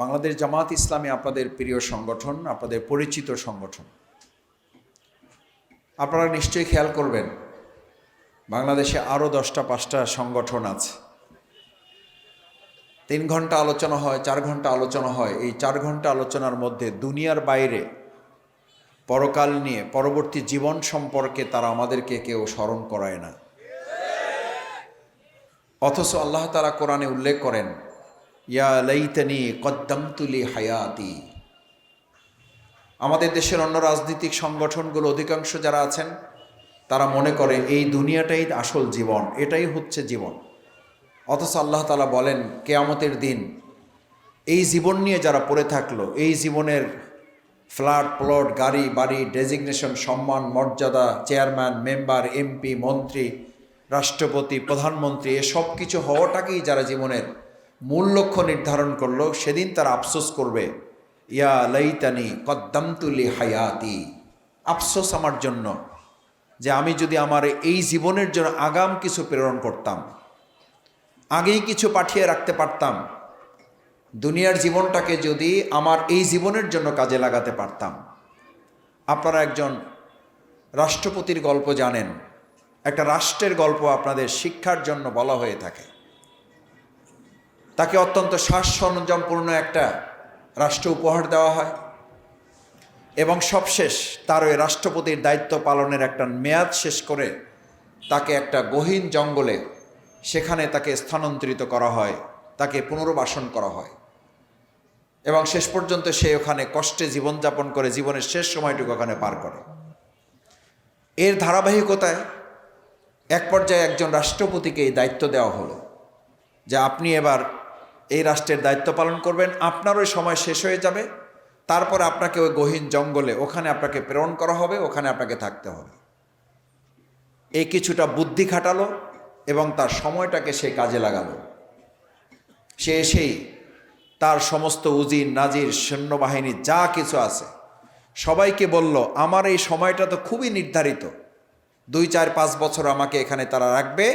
বাংলাদেশ জামাত ইসলামী আপনাদের প্রিয় সংগঠন, আপনাদের পরিচিত সংগঠন। আপনারা নিশ্চয়ই খেয়াল করবেন, বাংলাদেশে আরও দশটা, পাঁচটা সংগঠন আছে। তিন ঘণ্টা আলোচনা হয়, চার ঘণ্টা আলোচনা হয়। এই চার ঘণ্টা আলোচনার মধ্যে দুনিয়ার বাইরে পরকাল নিয়ে, পরবর্তী জীবন সম্পর্কে তারা আমাদেরকে কেউ স্মরণ করায় না। অথচ আল্লাহ তারা কোরআনে উল্লেখ করেন ইয়া লাইতানি কদ্দামতুলি হায়াতি। আমাদের দেশের অন্য রাজনৈতিক সংগঠনগুলো অধিকাংশ যারা আছেন, তারা মনে করে এই দুনিয়াটাই আসল জীবন, এটাই হচ্ছে জীবন। অথচ আল্লাহ তালা বলেন, কেয়ামতের দিন এই জীবন নিয়ে যারা পড়ে থাকল, এই জীবনের ফ্ল্যাট, প্লট, গাড়ি, বাড়ি, ডেজিগনেশন, সম্মান, মর্যাদা, চেয়ারম্যান, মেম্বার, এমপি, মন্ত্রী, রাষ্ট্রপতি, প্রধানমন্ত্রী এসব কিছু হওয়াটাকেই যারা জীবনের মূল লক্ষ্য নির্ধারণ করল, সেদিন তারা আফসোস করবে, ইয়া লাইতানি কদ্দামতুলি হায়াতি। আফসোস আমার জন্য যে আমি যদি আমার এই জীবনের জন্য আগাম কিছু প্রেরণ করতাম, আগেই কিছু পাঠিয়ে রাখতে পারতাম, দুনিয়ার জীবনটাকে যদি আমার এই জীবনের জন্য কাজে লাগাতে পারতাম। আপনারা একজন রাষ্ট্রপতির গল্প জানেন, একটা রাষ্ট্রের গল্প আপনাদের শিক্ষার জন্য বলা হয়ে থাকে। তাকে অত্যন্ত শ্বাস সরঞ্জামপূর্ণ একটা রাষ্ট্র উপহার দেওয়া হয়। এবং সবশেষ তার ওই রাষ্ট্রপতির দায়িত্ব পালনের একটা মেয়াদ শেষ করে তাকে একটা গহীন জঙ্গলে সেখানে তাকে স্থানান্তরিত করা হয়, তাকে পুনর্বাসন করা হয়। এবং শেষ পর্যন্ত সে ওখানে কষ্টে জীবনযাপন করে জীবনের শেষ সময়টুকু ওখানে পার করে। এর ধারাবাহিকতায় এক পর্যায়ে একজন রাষ্ট্রপতিকে এই দায়িত্ব দেওয়া হলো যে আপনি এবার এই রাষ্ট্রের দায়িত্ব পালন করবেন, আপনার ওই সময় শেষ হয়ে যাবে। তারপরে আপনাকে ওই গহীন জঙ্গলে, ওখানে আপনাকে প্রেরণ করা হবে, ওখানে আপনাকে থাকতে হবে। এই কিছুটা বুদ্ধি খাটালো এবং তার সময়টাকে সে কাজে লাগালো। সে এসেই তার সমস্ত উজির, নাজির সৈন্যবাহিনী যা কিছু আছে, সবাইকে বলল, আমার এই সময়টা তো খুবই নির্ধারিত। দুই, চার, পাঁচ বছর আমাকে এখানে তারা রাখবে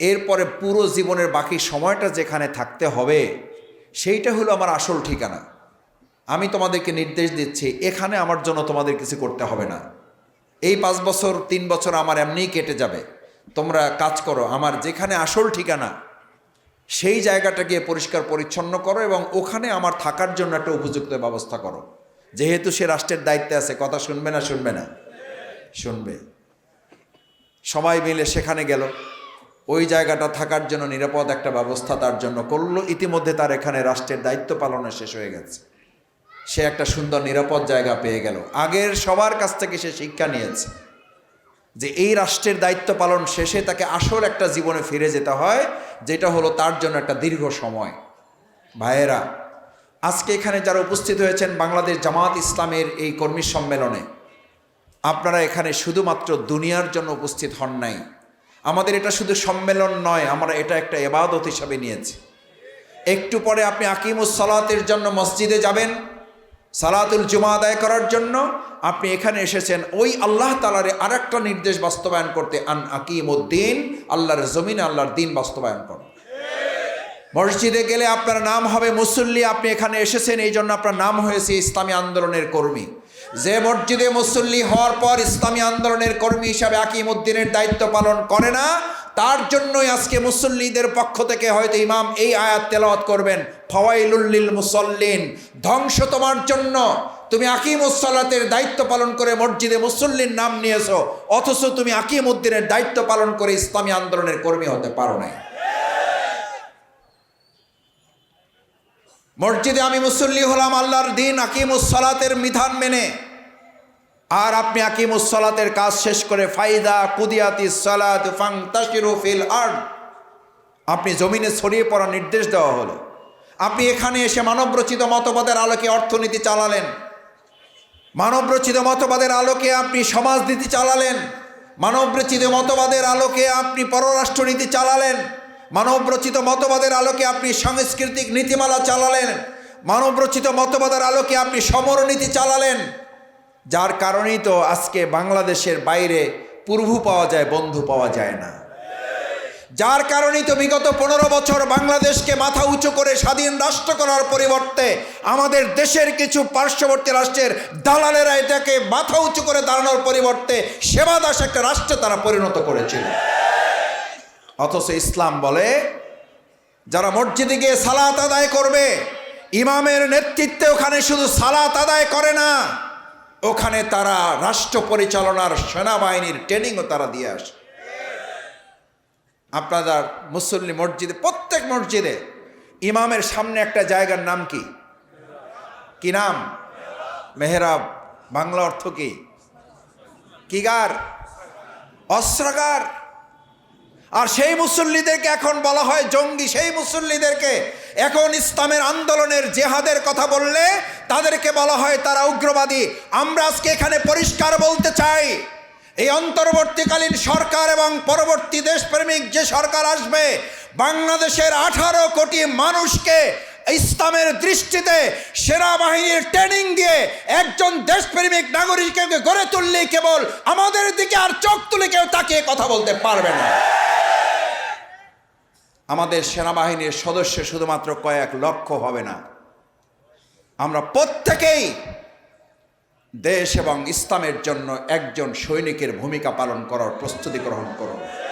এরপরে পুরো জীবনের বাকি সময়টা যেখানে থাকতে হবে, সেইটা হলো আমার আসল ঠিকানা। আমি তোমাদেরকে নির্দেশ দিচ্ছি, এখানে আমার জন্য তোমাদের কিছু করতে হবে না। এই পাঁচ বছর, তিন বছর আমার এমনিই কেটে যাবে। তোমরা কাজ করো, আমার যেখানে আসল ঠিকানা, সেই জায়গাটা গিয়ে পরিষ্কার পরিচ্ছন্ন করো এবং ওখানে আমার থাকার জন্য একটা উপযুক্ত ব্যবস্থা করো। যেহেতু সে রাষ্ট্রের দায়িত্বে আছে, কথা শুনবে না শুনবে না? শুনবে। সবাই মিলে সেখানে গেল। ওই জায়গাটা থাকার জন্য নিরাপদ একটা ব্যবস্থা তার জন্য করল। ইতিমধ্যে তার এখানে রাষ্ট্রের দায়িত্ব পালনে শেষ হয়ে গেছে। সে একটা সুন্দর নিরাপদ জায়গা পেয়ে গেল। আগের সবার কাছ থেকে সে শিক্ষা নিয়েছে যে এই রাষ্ট্রের দায়িত্ব পালন শেষে তাকে আসল একটা জীবনে ফিরে যেতে হয়, যেটা হলো তার জন্য একটা দীর্ঘ সময়। ভাইয়েরা, আজকে এখানে যারা উপস্থিত হয়েছেন বাংলাদেশ জামাত ইসলামের এই কর্মী সম্মেলনে, আপনারা এখানে শুধুমাত্র দুনিয়ার জন্য উপস্থিত হন নাই। আমাদের এটা শুধু সম্মেলন নয়, আমরা এটা একটা এবাদত হিসাবে নিয়েছি। একটু পরে আপনি আকিমুস সালাতের জন্য মসজিদে যাবেন, সালাতুল জুমা আদায় করার জন্য। আপনি এখানে এসেছেন, ওই আল্লাহ তালারে আর একটা নির্দেশ বাস্তবায়ন করতে, আন আকিম উদ্দিন আল্লাহর জমিনে আল্লাহর দিন বাস্তবায়ন করুন। মসজিদে গেলে আপনার নাম হবে মুসল্লি, আপনি এখানে এসেছেন এই জন্য আপনার নাম হয়েছে ইসলামী আন্দোলনের কর্মী। যে মসজিদে মুসল্লি হওয়ার পর ইসলামী আন্দোলনের কর্মী হিসাবে আকিম উদ্দিনের দায়িত্ব পালন করে না, তার জন্যই আজকে মুসল্লিদের পক্ষ থেকে হয়তো ইমাম এই আয়াত তেলাওয়াত করবেন। ফওয়াইলুল্লিল মুসল্লিন। ধ্বংস তোমার জন্য। তুমি আকিম উসলাতের দায়িত্ব পালন করে মসজিদে মুসল্লির নাম নিয়েছো, অথচ তুমি আকিম উদ্দিনের দায়িত্ব পালন করে ইসলামী আন্দোলনের কর্মী হতে পারো নাই। মসজিদে আমি মুসল্লি হলাম আল্লাহর দিন আকিম উসলাতের বিধান মেনে। আর আপনি আকিমুসলাতের কাজ শেষ করে ফাইদা কুদিয়াতি সালাত ফাং তাসিরু ফিল আর আপনি জমিনে ছড়িয়ে পড়ার নির্দেশ দেওয়া হলো। আপনি এখানে এসে মানবরচিত মতবাদের আলোকে অর্থনীতি চালালেন। মানবরচিত মতবাদের আলোকে আপনি সমাজনীতি চালালেন। মানবরচিত মতবাদের আলোকে আপনি পররাষ্ট্রনীতি চালালেন। মানবরচিত মতবাদের আলোকে আপনি সাংস্কৃতিক নীতিমালা চালালেন। মানবরচিত মতবাদের আলোকে আপনি সমরনীতি চালালেন। যার কারণেই তো আজকে বাংলাদেশের বাইরে পূর্ব পাওয়া যায়, বন্ধু পাওয়া যায় না। যার কারণেই তো বিগত পনেরো বছর বাংলাদেশকে মাথা উঁচু করে স্বাধীন রাষ্ট্র করার পরিবর্তে আমাদের দেশের কিছু পার্শ্ববর্তী রাষ্ট্রের দালালেরা এটাকে মাথা উঁচু করে দাঁড়ানোর পরিবর্তে সেবা সেবাদাস একটা রাষ্ট্রে তারা পরিণত করেছিল। অথচ ইসলাম বলে, যারা মসজিদে গিয়ে সালাত আদায় করবে, ইমামের নেতৃত্বে ওখানে শুধু সালাত আদায় করে না ওখানে তারা রাষ্ট্র পরিচালনার সেনাবাহিনীর ট্রেনিংও তারা দিয়ে আসে। আপনাদের মুসল্লি মসজিদে, প্রত্যেক মসজিদে ইমামের সামনে একটা জায়গার নাম কি? কি নাম? মেহরাব, বাংলা অর্থ কি গার? অস্ত্রাগার? আর সেই মুসল্লিদেরকে এখন বলা হয় জঙ্গি, সেই মুসল্লিদেরকে এখন ইসলামের আন্দোলনের জেহাদের কথা বললে তাদেরকে বলা হয় তারা উগ্রবাদী। আমরা আজকে এখানে পরিষ্কার বলতে চাই, এই অন্তর্বর্তীকালীন সরকার এবং পরবর্তী দেশপ্রেমিক যে সরকার আসবে, বাংলাদেশের আঠারো কোটি মানুষকে ইসলামের দৃষ্টিতে সেনাবাহিনীর ট্রেনিং দিয়ে একজন দেশপ্রেমিক নাগরিককে গড়ে তুললেই কেবল আমাদের দিকে আর চোখ তুলে কেউ তাকিয়ে কথা বলতে পারবে না। আমাদের সেনাবাহিনীর সদস্য শুধুমাত্র কয়েক লক্ষ হবে না। আমরা প্রত্যেকেই দেশ এবং ইসলামের জন্য একজন সৈনিকের ভূমিকা পালন করার প্রস্তুতি গ্রহণ করব।